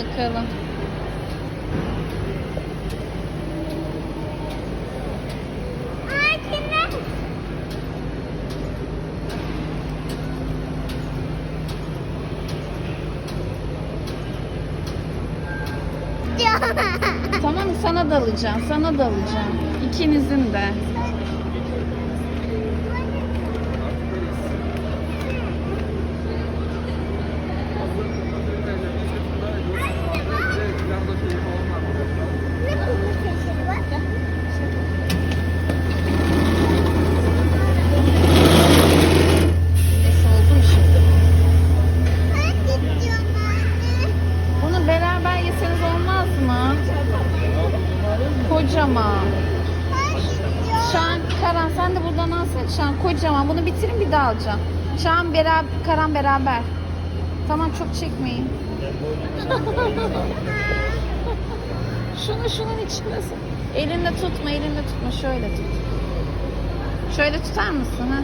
Bakalım. Tamam sana da alacağım. Sana da alacağım. İkinizin de. Kocaman. Şan, Karan sen de buradan alsana Şan kocaman. Bunu bitirin bir daha alacağım. Şan beraber, Karan beraber. Tamam çok çekmeyin. Şunu şunun içine sok. Elinde tutma, elinde tutma. Şöyle tut. Şöyle tutar mısın ha?